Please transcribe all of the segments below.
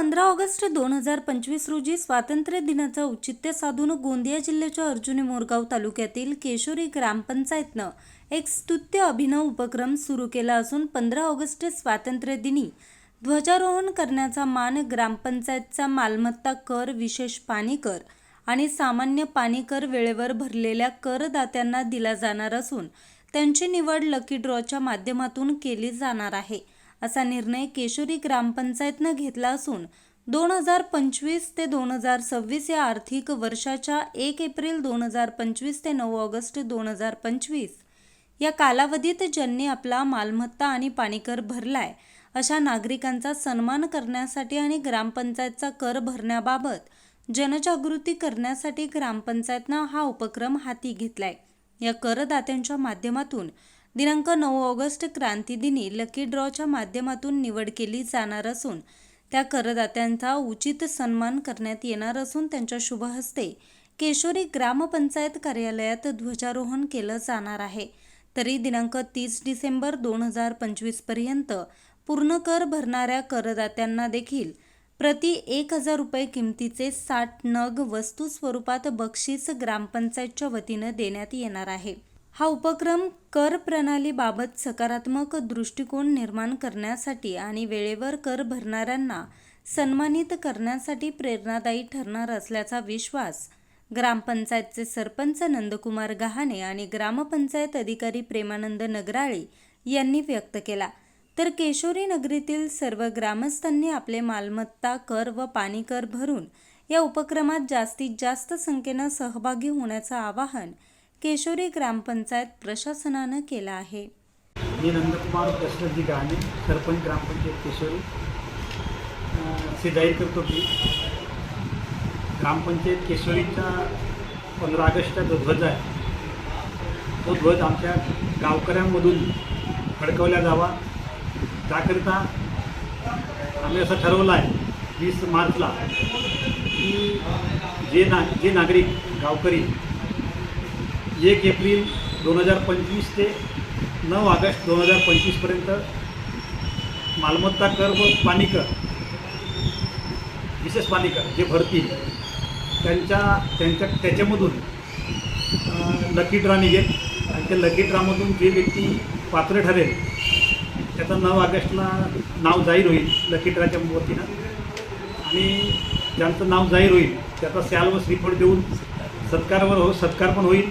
पंधरा ऑगस्ट दोन हजार पंचवीस रोजी स्वातंत्र्य दिनाचं औचित्य साधून गोंदिया जिल्ह्याच्या अर्जुनी मोरगाव तालुक्यातील केशोरी ग्रामपंचायतनं एक स्तुत्य अभिनव उपक्रम सुरू केला असून पंधरा ऑगस्ट स्वातंत्र्य दिनी ध्वजारोहण करण्याचा मान ग्रामपंचायतचा मालमत्ता कर विशेष पाणी कर आणि सामान्य पाणी कर वेळेवर भरलेल्या करदात्यांना दिला जाणार असून त्यांची निवड लकी ड्रॉच्या माध्यमातून केली जाणार आहे. असा निर्णय केशोरी ग्रामपंचायतनं घेतला असून दोन हजार पंचवीस ते दोन हजार सव्वीस या आर्थिक वर्षाच्या एक एप्रिल दोन हजार पंचवीस ते नऊ ऑगस्ट दोन हजार पंचवीस या कालावधीत ज्यांनी आपला मालमत्ता आणि पाणीकर भरलाय अशा नागरिकांचा सन्मान करण्यासाठी आणि ग्रामपंचायतचा कर भरण्याबाबत जनजागृती करण्यासाठी ग्रामपंचायतनं हा उपक्रम हाती घेतलाय. या करदात्यांच्या माध्यमातून दिनांक नऊ ऑगस्ट क्रांतीदिनी लकी ड्रॉच्या माध्यमातून निवड केली जाणार असून त्या करदात्यांचा उचित सन्मान करण्यात येणार असून त्यांच्या शुभ हस्ते केशोरी ग्रामपंचायत कार्यालयात ध्वजारोहण केलं जाणार आहे. तरी दिनांक तीस डिसेंबर दोन हजार पंचवीसपर्यंत पूर्ण कर भरणाऱ्या करदात्यांना देखील प्रति एक हजार रुपये किमतीचे साठ नग वस्तू स्वरूपात बक्षीस ग्रामपंचायतच्या वतीनं देण्यात येणार आहे. हा उपक्रम कर प्रणालीबाबत सकारात्मक दृष्टिकोन निर्माण करण्यासाठी आणि वेळेवर कर भरणाऱ्यांना सन्मानित करण्यासाठी प्रेरणादायी ठरणार असल्याचा विश्वास ग्रामपंचायतचे सरपंच नंदकुमार गहाणे आणि ग्रामपंचायत अधिकारी प्रेमानंद नगराळे यांनी व्यक्त केला. तर केशोरी नगरीतील सर्व ग्रामस्थांनी आपले मालमत्ता कर व पाणी कर भरून या उपक्रमात जास्तीत जास्त संख्येनं सहभागी होण्याचं आवाहन केशोरी ग्रामपंचायत प्रशासनानं केलं आहे. मी नंदकुमार दशरथजी गाणे सरपंच ग्रामपंचायत केशोरी. अं, जाहीर करतो की ग्रामपंचायत केशोरीचा पंधरा ऑगस्टचा जो ध्वज आहे तो ध्वज आमच्या गावकऱ्यांमधून फडकवला जावा. त्याकरिता आम्ही असं ठरवलं आहे वीस मार्चला की जे ना जे नागरिक गावकरी एक एप्रिल दोन हजार पंचवीस ते नऊ ऑगस्ट दोन हजार पंचवीसपर्यंत मालमत्ता कर व पाणी कर विशेष पाणी कर जे भरतील त्यांच्या त्यांच्या त्याच्यामधून लकी ड्रा निघेल. आणि त्या लकी ड्रामधून जे व्यक्ती पात्र ठरेल त्याचं नऊ ऑगस्टला नाव जाहीर होईल लकी ड्राच्या वतीनं. आणि ज्यांचं नाव जाहीर होईल त्याचा सॅल व श्रीफळ देऊन सत्कारवर हो सत्कार पण होईल.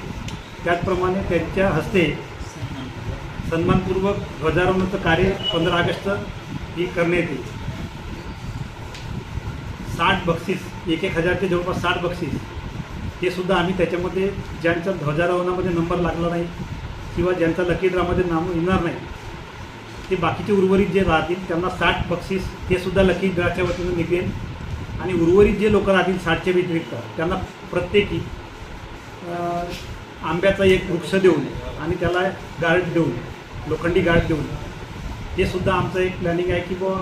त्याचप्रमाणे त्यांच्या हस्ते सन्मानपूर्वक ध्वजारोहणाचं कार्य पंधरा ऑगस्ट ही करण्यात येईल. साठ बक्षीस एक एक हजारचे जवळपास साठ बक्षीस हे सुद्धा आम्ही त्याच्यामध्ये ज्यांच्या ध्वजारोहणामध्ये नंबर लागला नाही किंवा ज्यांचा लकी ड्रामध्ये नाम येणार नाही ते बाकीचे उर्वरित जे राहतील त्यांना साठ बक्षीस हे सुद्धा लकी ड्राच्या वतीनं निघेल. आणि उर्वरित जे लोक राहतील साठच्या व्यतिरिक्त त्यांना प्रत्येकी आंब्याचा एक वृक्ष देऊन आणि त्याला गार्ड देऊन लोखंडी गार्ड देऊन हे सुद्धा आमचं एक प्लॅनिंग आहे की बुवा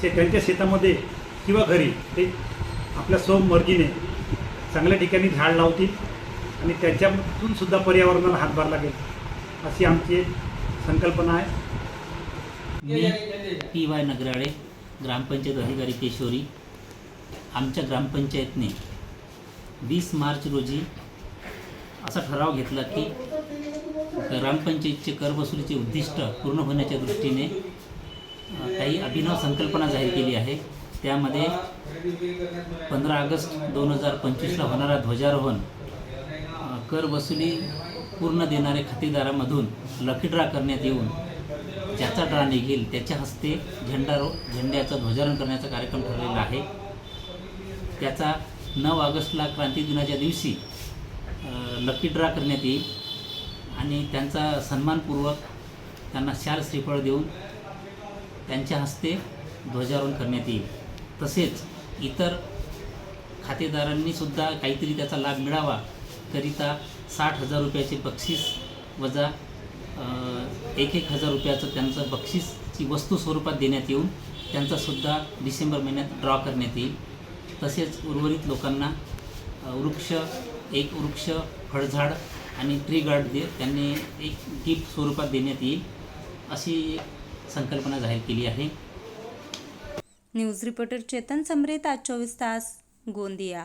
शे त्यांच्या शेतामध्ये किंवा घरी ते आपल्या स्वमर्जीने चांगल्या ठिकाणी झाड लावतील आणि त्याच्यातून सुद्धा पर्यावरणाला हातभार लागेल अशी आमची संकल्पना आहे. मी पी वाय नगराळे ग्रामपंचायत अधिकारी केशोरी. आमच्या ग्रामपंचायतने वीस मार्च रोजी असा ठराव घेतला की ग्रामपंचायतचे कर वसुलीचे उद्दिष्ट पूर्ण होण्याच्या दृष्टीने काही अभिनव संकल्पना जाहीर केली आहे. त्यामध्ये पंधरा ऑगस्ट दोन हजार पंचवीसला होणारा ध्वजारोहण कर वसुली पूर्ण देणाऱ्या खातेदारामधून लकी ड्रा करण्यात येऊन ज्याचा ड्रा निघेल त्याच्या हस्ते झेंडारो झेंड्याचं ध्वजारोहण करण्याचा कार्यक्रम ठरलेला आहे. त्याचा नऊ ऑगस्टला क्रांती दिनाच्या दिवशी लकी ड्रा करण्यात येईल. आणि त्यांचा सन्मानपूर्वक त्यांना शाल श्रीफळ देऊन त्यांच्या हस्ते ध्वजारोहण करण्यात येईल. तसेच इतर खातेदारांनीसुद्धा काहीतरी त्याचा लाभ मिळावा करिता साठ हजार रुपयाचे बक्षीस वजा एक एक हजार रुपयाचं त्यांचं बक्षीसची वस्तू स्वरूपात देण्यात येऊन त्यांचासुद्धा डिसेंबर महिन्यात ड्रॉ करण्यात येईल. तसेच उर्वरित लोकांना वृक्ष एक वृक्ष फळझाड आणि ट्री गार्ड दे त्यांनी एक गिफ्ट स्वरूपात देण्यात येईल अशी संकल्पना जाहीर केली आहे. न्यूज रिपोर्टर चेतन समरेत आज चोवीस तास गोंदिया.